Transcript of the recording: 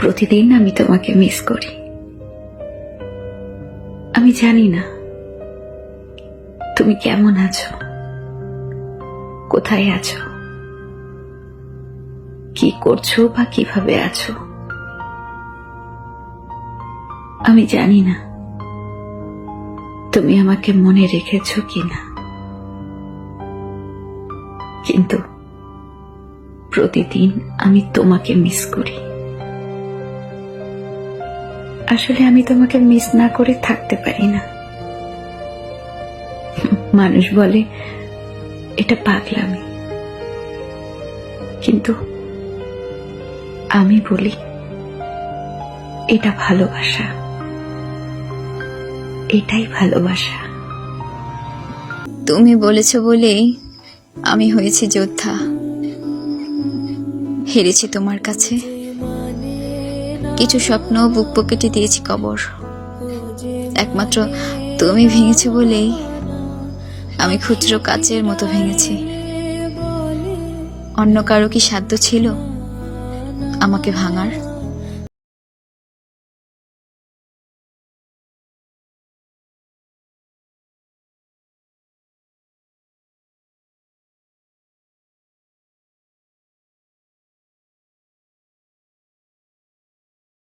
প্রতিদিন আমি তোমাকে মিস করি। আমি জানি না, তুমি কেমন আছো? কোথায় আছো? কি করছ বা কীভাবে আছো? আমি জানি না, তুমি আমাকে মনে রেখেছো কিনা। কিন্তু প্রতিদিন আমি তোমাকে মিস করি। আসলে আমি তোমাকে মিস না করে থাকতে পারি না। মানুষ বলে, এটা পাগলামি। কিন্তু আমি বলি, এটা ভালোবাসা। এটাই ভালোবাসা। তুমি বলেছ বলেই আমি হয়েছি যোদ্ধা। হেরেছি তোমার কাছে। কিছু স্বপ্ন বুক পকেটে দিয়েছি কবর। একমাত্র তুমি ভেঙেছো বলেই আমি খুচরো কাচের মতো ভেঙেছি। অন্য কারও কি সাধ্য ছিল আমাকে ভাঙার?